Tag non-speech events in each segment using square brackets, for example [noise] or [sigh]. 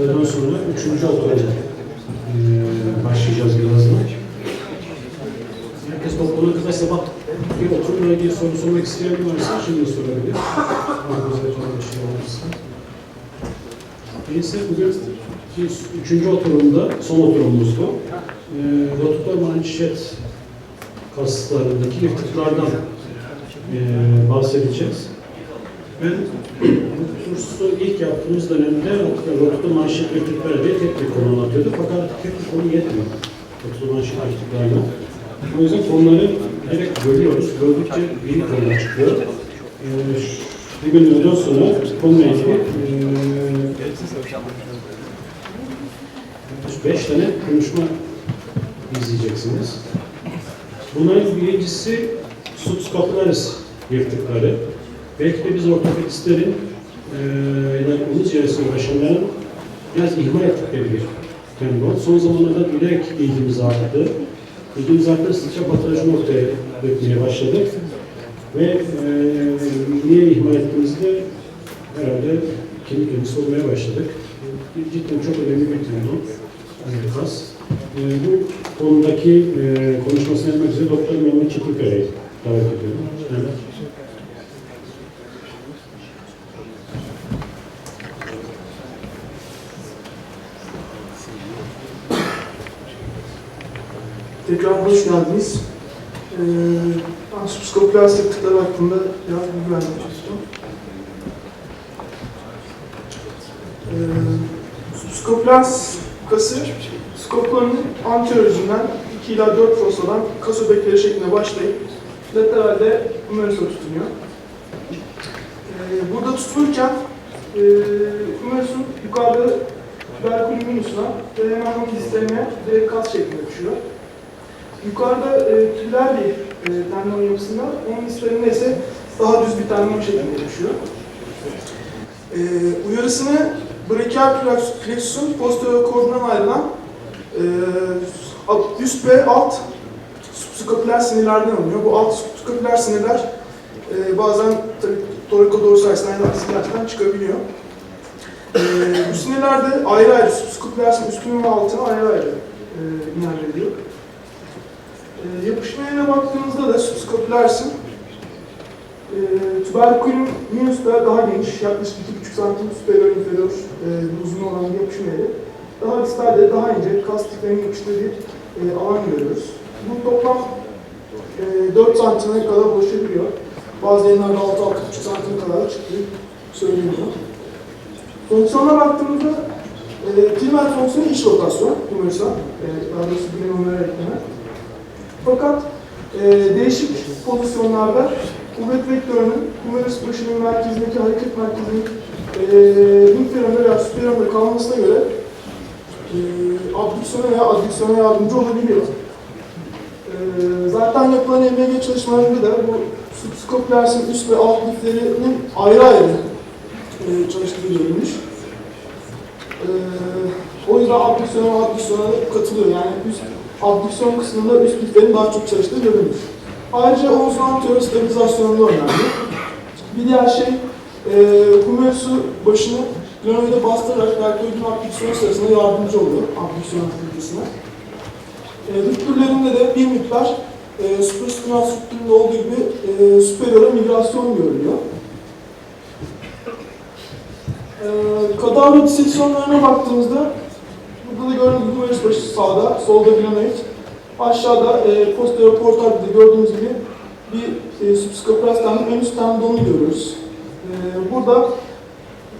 Öğleden sonra üçüncü e, başlayacağız birazdan. Herkes toplanana kadar sabah bir oturumla ilgili soru sormak isteyen varsa şimdi sorabilir. Neyse bugün üçüncü oturumda, son oturumumuz bu. E, Rotutor manşet kaslarındaki yırtıklardan e, bahsedeceğiz. Ben kursu ilk yaptığımız dönemde rotutor manşet yırtıkları diye tek bir konu anlatıyordu. Fakat tek bir konu yetmiyor. Rotutor manşet yırtıklarla. O yüzden konuları direkt bölüyoruz. Böldükçe yeni konular çıkıyor. E, bir gün öğleden sonra konuyla ilgili e, beş tane konuşma izleyeceksiniz. Bunların birincisi subscapularis yırtıkları. Belki de biz ortopedistlerin e, ya da omuz yarası uğraşanların biraz ihmal ettikleri bir tendon. Son zamanlarda bilek ilgimiz arttı. İlgimiz arttıkça patoloji noktaya dökmeye başladık. Ve e, niye ihmal ettiğimizde herhalde kendi kendisi sormaya başladık. Cidden çok önemli bir tendon. Yani kas. E, bu konudaki e, konuşmasını yapmak üzere Doktor Mehmet Çetiköy'ü davet ediyorum. Evet. Tekrar hoş geldiniz. Ee, ben subskopüler sıktıkları hakkında biraz bilgi vermek istiyorum. Ee, subskopüler kası, skoplarının anterözünden 2 ila 4 fossadan kas öbekleri şeklinde başlayıp lateralde humerus'a tutunuyor. Ee, burada tutulurken e, humerus'un yukarıda tuberculum minusuna ve hemen dizlerine direkt kas şeklinde düşüyor. Yukarıda e, tüyler bir e, tendon yapısında, onun üstlerinde ise daha düz bir tendon şeklinde düşüyor. E, uyarısını brachial plexus'un posterior kordundan ayrılan e, üst ve alt subskapüler sinirlerden alınıyor. Bu alt subskapüler sinirler e, bazen torikodorsal sinirler gerçekten çıkabiliyor. E, bu sinirlerde ayrı ayrı subskapüler sinir üstünün ve altına ayrı ayrı e, inerleniyor. E, baktığımızda da subskapülersin. E, tuberculum minus da daha geniş, yaklaşık 2,5 santim superior inferior e, uzun olan bir yapışma yeri. Daha distalde, daha ince, kas tiplerinin yapıştığı bir e, alan görüyoruz. Bu toplam e, 4 santime kadar ulaşabiliyor. Bazı yayınlarda 6-6,5 santim kadar çıktığı söyleniyor. Fonksiyona baktığımızda e, primer fonksiyonu iç rotasyon, humerus'a, e, daha doğrusu glenomeral ekleme. Fakat e, değişik pozisyonlarda kuvvet vektörünün humerus başının merkezindeki hareket merkezinin e, inferior'da veya superior'da kalmasına göre e, abdüksiyona veya adüksiyona yardımcı olabiliyor. E, zaten yapılan EMG çalışmalarında da bu subskopülersin üst ve alt liflerinin ayrı ayrı e, çalıştığı görülmüş. E, o yüzden abdüksiyona ve katılıyor. Yani üst abdüksiyon kısmında üst liflerin daha çok çalıştığı görülmüş. Ayrıca omuzun anterior stabilizasyonunda önemli. Bir diğer şey, e, humerusu başını glenoide bastırarak deltoidin abdüksiyon sırasında yardımcı oluyor abdüksiyon aktivitesine. E, rüptürlerinde de bir miktar e, supraspinal rüptüründe olduğu gibi e, superiora migrasyon görülüyor. E, kadavra diseksiyonlarına baktığımızda Burada da gördüğünüz humerus başı sağda, solda glenoid. Aşağıda e, posterior portalde gördüğünüz gibi bir e, subscapularis tendon, en üst tendonunu görüyoruz. E, burada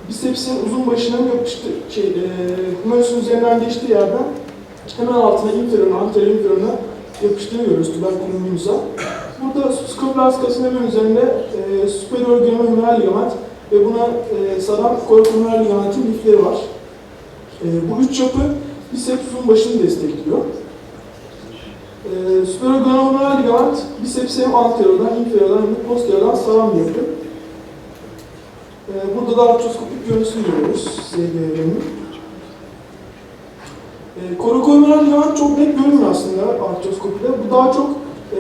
bisepsin uzun başının yapıştı, şey, e, humerus'un üzerinden geçtiği yerden hemen altına inferioruna, anterior inferioruna yapıştığını görüyoruz tuberculum minus'a. Burada subscapularis kasinaberin üzerinde e, superior glenohumeral ligament ve buna e, saran coracohumeral ligamentin lifleri var. E, bu üç yapı biceps başını destekliyor. E, superior glenohumeral ligament bicepsi hem anteriordan, inferiordan hem de saran bir yapı. E, burada da artroskopik görüntüsünü görüyoruz SGR'nin. E, Coracohumeral ligament çok net görünmüyor aslında artroskopide. Bu daha çok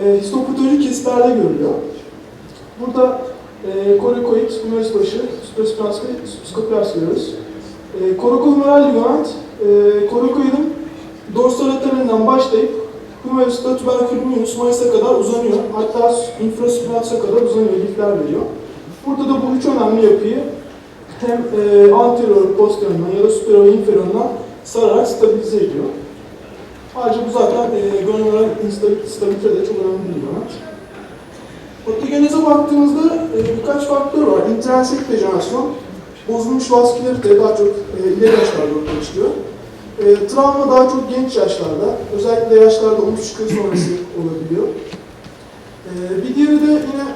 e, histopatolojik kesitlerde görülüyor. Burada e, korakoid, humerus başı, supraspinalis ve subscapularis görüyoruz. E, Korokolumeral ligament, e, korakoidin dorsal lateralinden başlayıp humerus'ta tuberculum mayıs'a kadar uzanıyor. Hatta infraspinatsa kadar uzanıyor, lifler veriyor. Burada da bu üç önemli yapıyı hem e, anterior posteriorundan ya da superior inferiorundan sararak stabilize ediyor. Ayrıca bu zaten e, instabil- stabilite de çok önemli bir ligament. Patogeneze baktığımızda e, birkaç faktör var. İntrinsik dejenerasyon, bozulmuş vaskülarite daha çok e, ileri yaşlarda ortaya çıkıyor. E, travma daha çok genç yaşlarda, özellikle yaşlarda omuz çıkıyor sonrası [clears throat] olabiliyor. E, bir diğeri de yine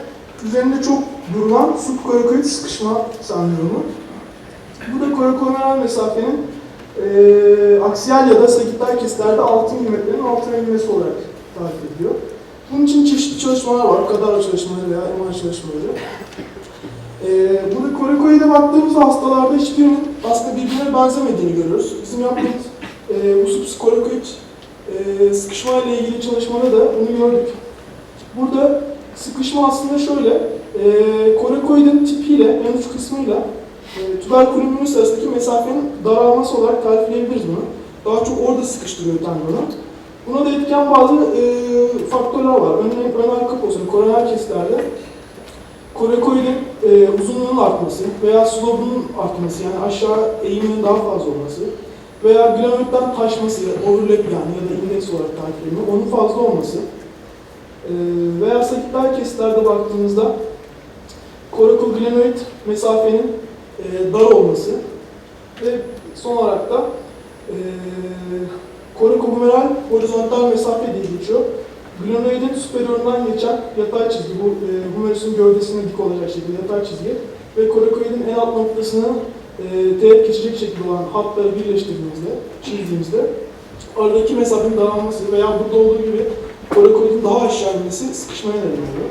üzerinde çok durulan subkorakoid sıkışma sendromu. Bu da korakolomeral mesafenin e, aksiyal ya da sagittal kesitlerde 6 mm'nin altına inmesi olarak tarif ediliyor. Bunun için çeşitli çalışmalar var. Kadar çalışmaları veya MR çalışmaları. Ee, burada korakoide baktığımız hastalarda hiçbirinin aslında birbirine benzemediğini görüyoruz. Bizim yaptığımız e, usups korakoid e, sıkışma ile ilgili çalışmada da bunu gördük. Burada sıkışma aslında şöyle, e, korakoidin tipiyle, en uç kısmıyla e, tüberkülün minus arasındaki mesafenin daralması olarak tarifleyebiliriz bunu. Daha çok orada sıkıştırıyor tendonu. Buna da etken bazı e, faktörler var. Örneğin ön arka pozisyonu, koroner kesitlerde korakoidin e, uzunluğunun artması veya slobunun artması yani aşağı eğiminin daha fazla olması veya glenoidden taşması, overlap yani ya da indeks olarak tarif ediliyor, onun fazla olması e, veya sakitler kesitlerde baktığımızda korakoglenoid mesafenin e, dar olması ve son olarak da e, korakohumeral horizontal mesafe diye geçiyor. Glenoidin superiorundan geçen yatay çizgi, bu e, humerus'un gövdesine dik olacak şekilde yatay çizgi ve korakoidin en alt noktasını e, teğet geçecek şekilde olan hatları birleştirdiğimizde, çizdiğimizde aradaki mesafenin daralması veya burada olduğu gibi korakoidin daha aşağı inmesi sıkışmaya neden oluyor.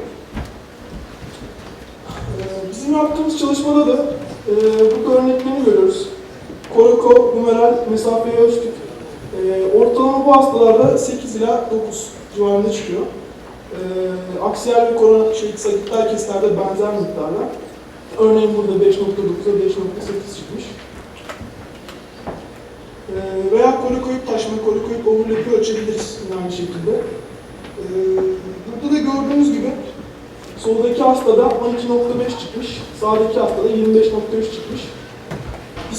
E, bizim yaptığımız çalışmada da e, burada örneklerini görüyoruz. Korako, humeral mesafeyi ölçtük. E, ortalama bu hastalarda 8 ila 9 civarında çıkıyor. E, aksiyel ve korona şey, sagittal kesitlerde benzer miktarlar. Örneğin burada 5.9'a 5.8 çıkmış. E, veya kolikoid taşma, kolikoid overlap'i ölçebiliriz aynı şekilde. E, burada da gördüğünüz gibi soldaki hastada 12.5 çıkmış, sağdaki hastada 25.3 çıkmış.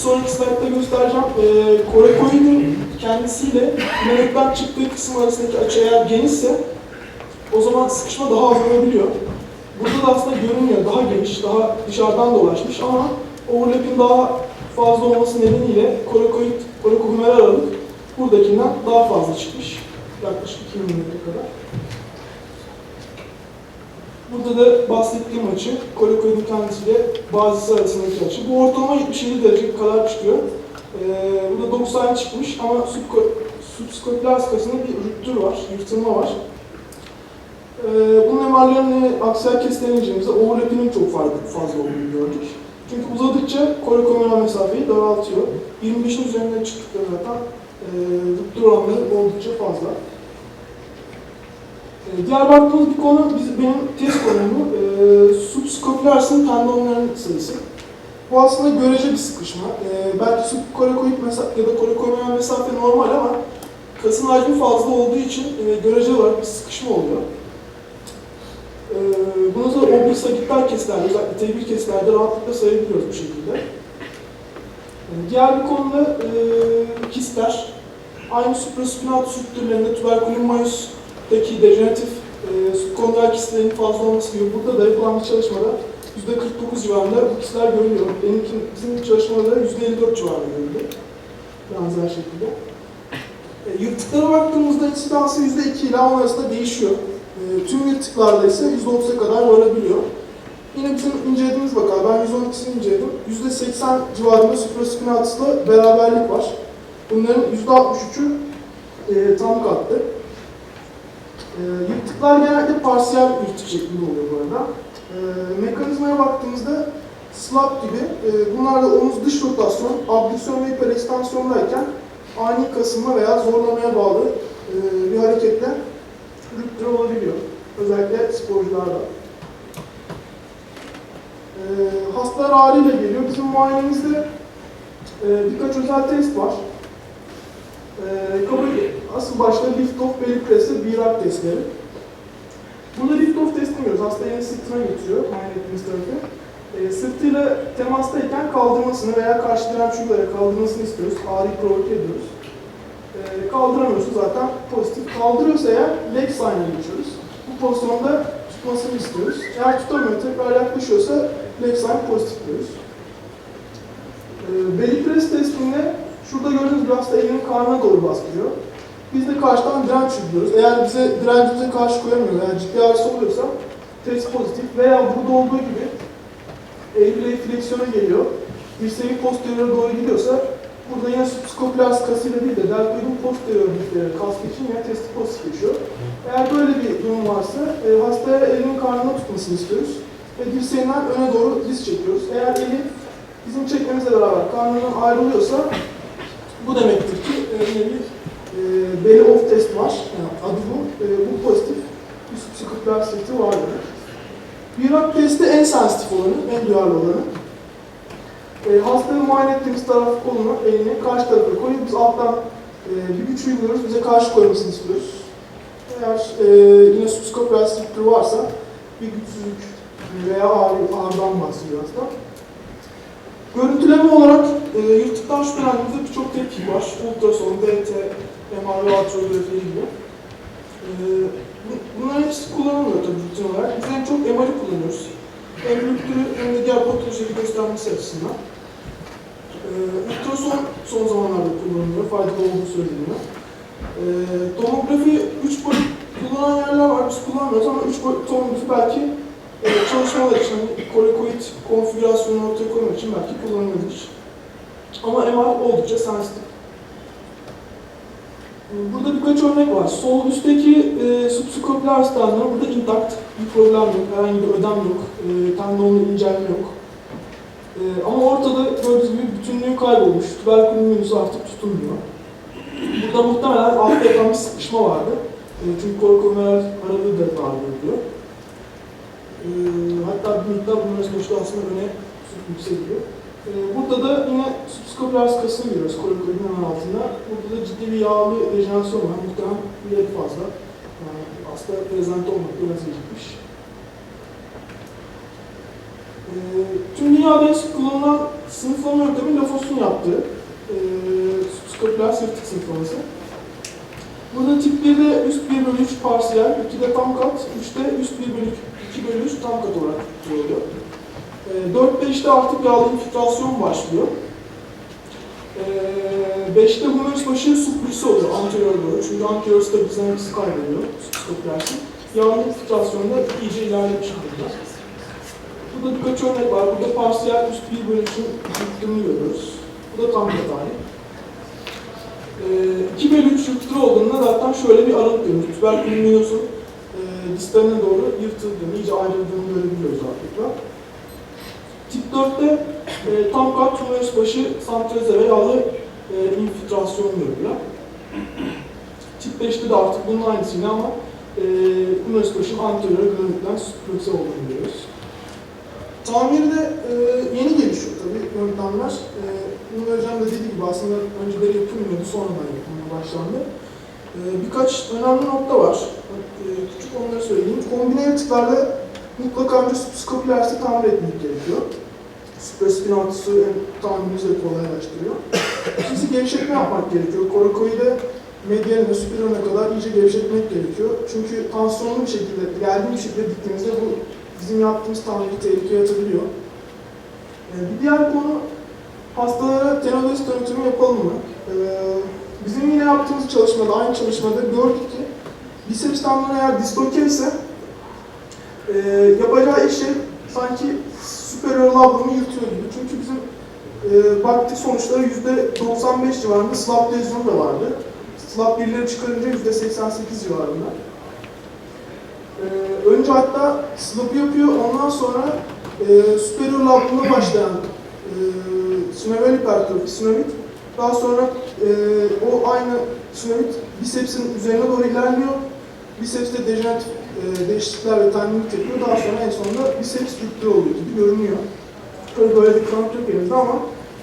Sonraki slaytta göstereceğim. Ee, korakoidin kendisiyle melekten çıktığı kısım arasındaki açı eğer genişse o zaman sıkışma daha az olabiliyor. Burada da aslında görünüyor. Daha geniş, daha dışarıdan dolaşmış ama overlap'in daha fazla olması nedeniyle korakoid, korakohumeral aralık buradakinden daha fazla çıkmış. Yaklaşık 2 mm kadar. Burada da bahsettiğim açı, korakoidin kendisiyle bazısı arasındaki açı. Bu ortalama 77 derece kadar çıkıyor. Ee, burada 90 çıkmış ama subskopikal skasında bir rüptür var, yırtılma var. Ee, bunun MR'larını aksiyel kesilen incelememizde overlap'inin çok fazla olduğunu gördük. Çünkü uzadıkça korakomeral mesafeyi daraltıyor. 25'in üzerine çıktıkça zaten e, rüptür oranları oldukça fazla. Ee, Diğer baktığımız bir konu, biz, benim test konum e, subskopularsın tendonların sayısı. Bu aslında görece bir sıkışma. E, belki subkorakoid ya da korakomeral mesafe normal ama kasın hacmi fazla olduğu için e, görece olarak bir sıkışma oluyor. E, bunu da oblik sagittal kesitlerde, özellikle T1 kesitlerde rahatlıkla sayabiliyoruz bu şekilde. E, diğer bir konuda e, kistler. Aynı supraspinatus strüktürlerinde tuberkulin mayus daki dejeneratif e, subkondral kistlerin fazla olması gibi burada da yapılan bir çalışmada %49 civarında bu kistler görülüyor. Benimki, bizim çalışmada %54 civarında görüldü. Benzer şekilde. E, yırtıklara baktığımızda insidansı %2 ile 10 arasında değişiyor. E, tüm yırtıklarda ise %30'a kadar varabiliyor. Yine bizim incelediğimiz vaka, ben 112'sini inceledim. %80 civarında supraspinatusla beraberlik var. Bunların %63'ü e, tam katlı. E, yırtıklar genelde parsiyel yırtık şeklinde oluyor bu arada. E, mekanizmaya baktığımızda slap gibi, e, bunlarda omuz dış rotasyon, abdüksiyon ve hiperekstansiyondayken ani kasılma veya zorlamaya bağlı e, bir hareketle rüptür olabiliyor. Özellikle sporcularda. E, hastalar ağrıyla geliyor. Bizim muayenemizde Ee, birkaç özel test var. Ee, kabul, asıl başta lift-off belly press'e B-rap testleri. Burada lift-off testi diyoruz. Hasta elini sırtına getiriyor, muayene ettiğimiz tarafı. Ee, sırtıyla temastayken kaldırmasını veya karşı direnç uygulayarak kaldırmasını istiyoruz. Ağrıyı provoke ediyoruz. Ee, kaldıramıyorsa zaten pozitif. Kaldırıyorsa eğer leg sign'e geçiyoruz. Bu pozisyonda tutmasını istiyoruz. Eğer tutamıyor, tekrar yaklaşıyorsa leg sign pozitif diyoruz. Ee, belly press testinde şurada gördüğünüz gibi hasta elini karnına doğru bastırıyor. Biz de karşıdan direnç uyguluyoruz. Eğer bize direncimize karşı koyamıyor veya ciddi ağrısı oluyorsa test pozitif veya burada olduğu gibi el bile fleksiyona geliyor. Dirseğin posteriore doğru gidiyorsa burada yine subscapularis kasıyla değil de deltoidin posterior dikleri kas için yine testi pozitif geçiyor. Eğer böyle bir durum varsa e, hastaya elinin karnına tutmasını istiyoruz ve dirseğinden öne doğru diz çekiyoruz. Eğer eli bizim çekmemizle beraber karnından ayrılıyorsa bu demektir ki bir e, belly off test var. Yani adı bu. E, bu pozitif. Bir subscapularis seti var demek. Bir testi en sensitif olanı, en duyarlı olanı. E, hastanın muayene ettiğimiz taraf kolunu, elini karşı tarafa koyup biz alttan e, bir güç uyguluyoruz, bize karşı koymasını istiyoruz. Eğer e, yine strictür varsa bir güçsüzlük veya ağrı, ağrıdan bahsediyor hasta. Görüntüleme olarak e, yırtıktan şüphelendiğimizde birçok tepki var. Ultrason, BT, MR ve ultrasonografi gibi. E, bu- bunların hepsi kullanılmıyor tabii rutin olarak. Biz en çok MR'ı kullanıyoruz. Hem büyüklüğü hem de diğer patolojiyi göstermesi açısından. E, ultrason son zamanlarda kullanılıyor, faydalı olduğu söyleniyor. E, tomografi 3 boyut kullanan yerler var, biz kullanmıyoruz ama 3 boyut tomografi belki e, çalışmalar için, kolekoid konfigürasyonunu ortaya koymak için belki kullanılabilir. Ama MR oldukça sensitif. Burada birkaç örnek var. Sol üstteki e, subscapularis tendonu burada intakt, bir problem yok, herhangi bir ödem yok, e, tendonun incelme yok. E, ama ortada gördüğünüz gibi bütünlüğü kaybolmuş, tüberkülün artık tutunmuyor. Burada muhtemelen altta yapan bir sıkışma vardı. E, çünkü korkomeral aralığı da var görülüyor. E, hatta bir miktar bunların sonuçta aslında öne yükseliyor. Ee, Burada da yine subscapularis kasını görüyoruz korikoidin hemen altında. Burada da ciddi bir yağlı rejenerasyon var. Muhtemelen ileri fazla. Yani hasta prezent olmakta vazgeçmiş. Ee, tüm dünyada en sık kullanılan sınıflama yöntemi Lafos'un yaptığı e, subscapularis yırtık sınıflaması. Burada tip 1'de üst 1 bölü 3 parsiyel, 2'de tam kat, 3'te üst 1 bölü 2 bölü 3 tam kat olarak tutuluyor. 4-5'te artık yağlı infiltrasyon başlıyor. 5'te humerus başı suplüsü oluyor anterior doğru. Çünkü anterior stabilizemesi kaybediyor subscapularis'in. Yağlı infiltrasyonda iyice ilerlemiş halde. Burada birkaç örnek var. Burada parsiyel üst 1 bölü 3'ün yıktığını görüyoruz. Bu da tam kat hali. 2 bölü 3 yırtığı olduğunda zaten şöyle bir aralık görüyoruz. Tüberkülün distaline doğru yırtıldığını, iyice ayrıldığını görebiliyoruz rahatlıkla. Tip 4'te e, tam kat humerus başı santreze ve yağlı e, infiltrasyon görülüyor. Tip 5'te de artık bunun aynısı yine ama e, humerus başının anterior granikten süprokse olduğunu görüyoruz. Tamirde e, yeni gelişiyor tabii yöntemler. E, Ünlü Hocam da dediği gibi aslında önceleri yapılmıyordu, sonradan yapılmaya başlandı. E, birkaç önemli nokta var. E, küçük onları söyleyeyim. Kombine yırtıklarda mutlaka önce subscapularis'i tamir etmek gerekiyor. Supraspinatus'u hem tamirimizi de kolaylaştırıyor. İkincisi gevşetme yapmak gerekiyor. Korakoide medyaline, superioruna kadar iyice gevşetmek gerekiyor. Çünkü tansiyonlu bir şekilde, gergin bir şekilde diktiğimizde bu bizim yaptığımız tamiri tehlikeye atabiliyor. Ee, bir diğer konu hastalara tenodes dönütümü yapalım mı? Ee, bizim yine yaptığımız çalışmada, aynı çalışmada gördük ki biceps tendonu eğer disloke ise e, yapacağı iş şey sanki superior labrumu yırtıyor gibi. Çünkü bizim e, baktık sonuçları %95 civarında slap lezyon da vardı. Slap birleri çıkarınca %88 civarında. Ee, önce hatta slap'ı yapıyor, ondan sonra e, superior labrumu başlayan e, synovial hipertrofi, sinovit. Daha sonra e, o aynı sinovit bisepsin üzerine doğru ilerliyor. Bisepste dejeneratif e, değişiklikler ve tendinit yapıyor. Daha sonra en sonunda biceps rüptürü oluyor gibi görünüyor. Tabii böyle bir kanıt yok elimizde ama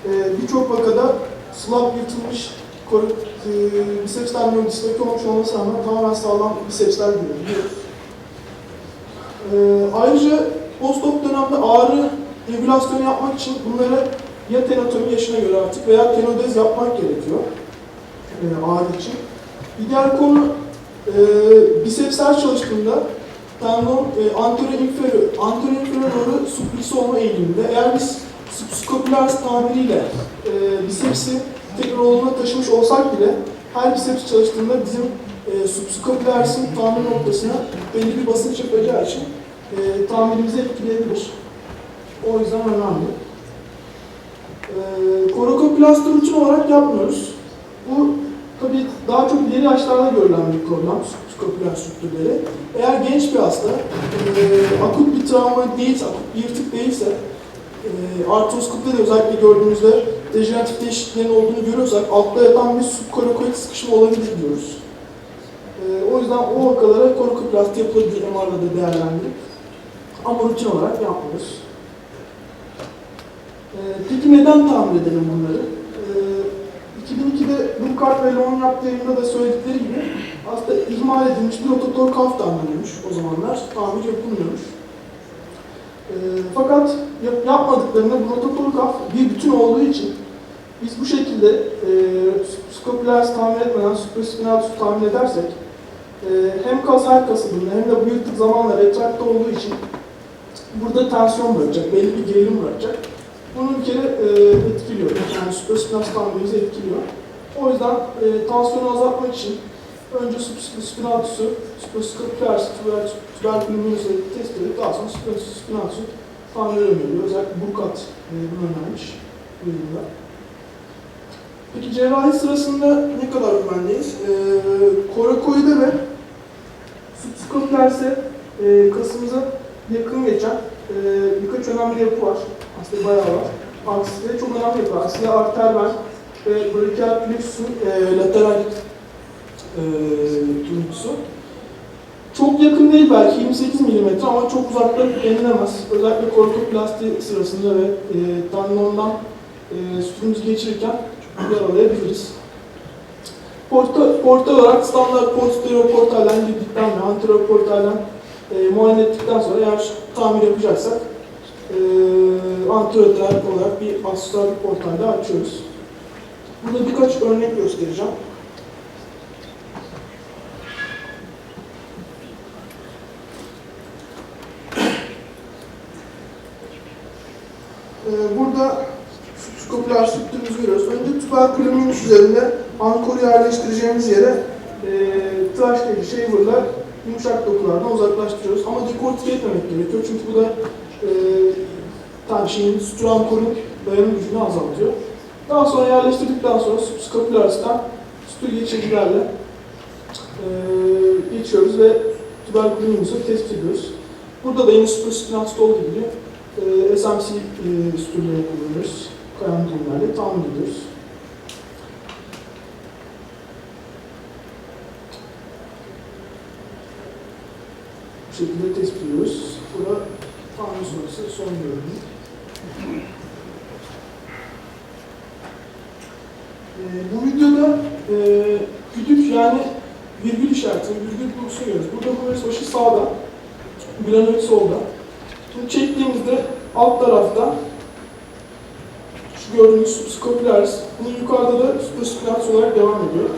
e, birçok vakada slab yırtılmış kor- e, bisepsler mühendisliği olmuş olmasına rağmen tamamen sağlam bisepsler görüyoruz. E, ayrıca postop dönemde ağrı regülasyonu yapmak için bunları ya tenatomi yaşına göre artık veya tenodez yapmak gerekiyor e, ağrı için. Bir diğer konu e, bisepsler çalıştığında tendon e, anterior inferior, anterior inferior doğru suplisi olma eğiliminde. Eğer biz scapularis tabiriyle e, bisepsi tekrar oğluna taşımış olsak bile her biceps çalıştığında bizim e, subscapularis'in tamir noktasına belli bir basınç yapacağı için e, tamirimizi etkileyebilir. O yüzden önemli. E, korokoplasti rutin olarak yapmıyoruz. Bu tabii daha çok ileri yaşlarda görülen bir problem, skopüler strüktürleri. Eğer genç bir hasta, e, akut bir travma değilse, akut bir yırtık değilse, e, artroskopide de özellikle gördüğümüzde dejeneratif değişikliklerin olduğunu görüyorsak, altta yatan bir subkorokoid sıkışma olabilir diyoruz. E, o yüzden o vakalara korokoplasti yapılabilir MR'la da değerlendirip ama rutin olarak yapmıyoruz. E, peki neden tamir edelim bunları? E, 2002'de Burkhardt ve Lon yaptığı yayında da söyledikleri gibi aslında ihmal edilmiş bir rotator kaf damlanıyormuş o zamanlar. Tamir yapılmıyormuş. E, fakat yap- yapmadıklarında bu rotator kaf bir bütün olduğu için biz bu şekilde e, skopüler tamir etmeden supraspinatus tamir edersek e, hem kas her kasılığında hem de bu yırtık zamanla retrakte olduğu için burada tansiyon bırakacak, belli bir gerilim bırakacak. Bunu bir kere e, etkiliyor. Yani supraspinatus tamirimizi etkiliyor. O yüzden e, tansiyonu azaltmak için önce supraspinatusu, supraskapüler, tuberkulinozu test edip daha sonra supraspinatusu tamir öneriyor. Özellikle Burkat e, bunu önermiş bu yılda. Peki cerrahi sırasında ne kadar güvendeyiz? E, korakoide ve subskapülerse e, kasımıza yakın geçen e, birkaç önemli yapı var. Aslında bayağı var. Akside çok önemli yapı. Akside arter ven ve brachial plexus'un e, lateral e, duygusu. Çok yakın değil belki 28 mm ama çok uzakta denilemez. Özellikle kortoplasti sırasında ve e, tendondan e, sütümüzü geçirirken yaralayabiliriz. Porta, porta olarak standart posterior portalden girdikten ve anterior portalden e, muayene ettikten sonra eğer tamir yapacaksak e, antiöteral olarak bir aksesuar bir portal daha açıyoruz. Burada birkaç örnek göstereceğim. E, burada skopüler sütümüzü görüyoruz. Önce tüberkülomünüz üzerinde ankoru yerleştireceğimiz yere e, tıraş delici shaver'la yumuşak dokulardan uzaklaştırıyoruz. Ama dekortike etmemek gerekiyor çünkü bu da e, tam şeyin sütüran korun dayanım gücünü azaltıyor. Daha sonra yerleştirdikten sonra skapülaris'ten sütü geçiricilerle e, geçiyoruz ve tüberkülinomuzu tespit ediyoruz. Burada da yine supraspinatus olduğu gibi e, SMC e, sütürleri kullanıyoruz. Kayan düğümlerle tahmin ediyoruz. Şekilde tespit ediyoruz. Burada tahmin sonrası son görünüm. Ee, bu videoda e, güdük yani virgül işareti, virgül bulgusunu görüyoruz. Burada bu başı sağda, glanoid solda. Bunu çektiğimizde alt tarafta şu gördüğünüz subscopularis, bunun yukarıda da supraspinatus olarak devam ediyor.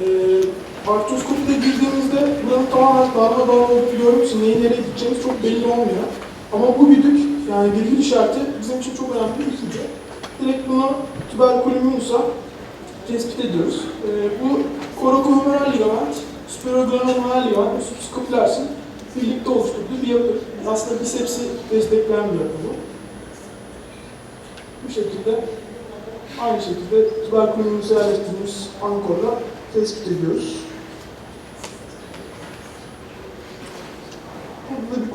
Ee, artroskopide girdiğimizde buranın tamamen darma dağın olduğunu görmek için neyi nereye gideceğimiz çok belli olmuyor. Ama bu güdük, yani virgül işareti bizim için çok önemli bir ipucu. Direkt bunu tüberkülümünsa tespit ediyoruz. Ee, bu korokohumeral ligament, superoglenohumeral ligament ve subscopularis'in birlikte oluşturduğu bir yapı. Aslında bisepsi destekleyen bir yapı bu. Bu şekilde aynı şekilde tüberkülümüze yerleştirdiğimiz ankorla tespit ediyoruz.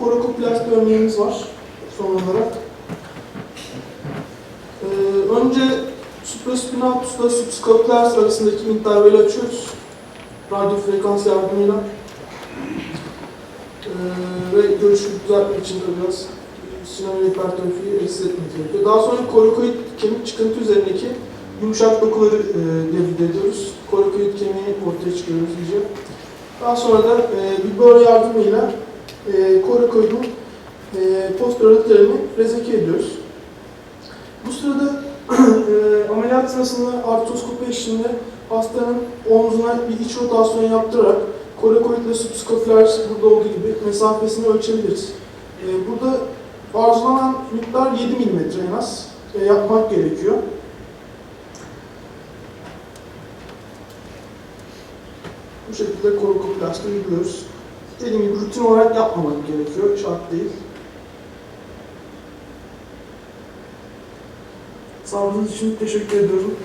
Bir korakoplast örneğimiz var son olarak. Ee, önce supraspinatusla subscapularis arasındaki intervali açıyoruz. Radyo frekans yardımıyla. Ee, ve görüşü düzeltmek için de biraz sinovial hipertrofiyi eşsiz etmek gerekiyor. Daha sonra korikoid kemik çıkıntı üzerindeki yumuşak dokuları e, devrede ediyoruz. Korikoid kemiği ortaya çıkarıyoruz iyice. Daha sonra da e, Bilbao yardımıyla e, korikoidin e, posterolaterini rezeke ediyoruz. Bu sırada [clears throat] e, ameliyat sırasında artroskopi eşliğinde hastanın omzuna bir iç rotasyon yaptırarak korikoid ile subskopüler burada olduğu gibi mesafesini ölçebiliriz. E, burada arzulanan miktar 7 mm en az e, yapmak gerekiyor. Bu şekilde korikoplasti uyguluyoruz. Dediğim gibi rutin olarak yapmamak gerekiyor, şart değil. Sabrınız için teşekkür ediyorum.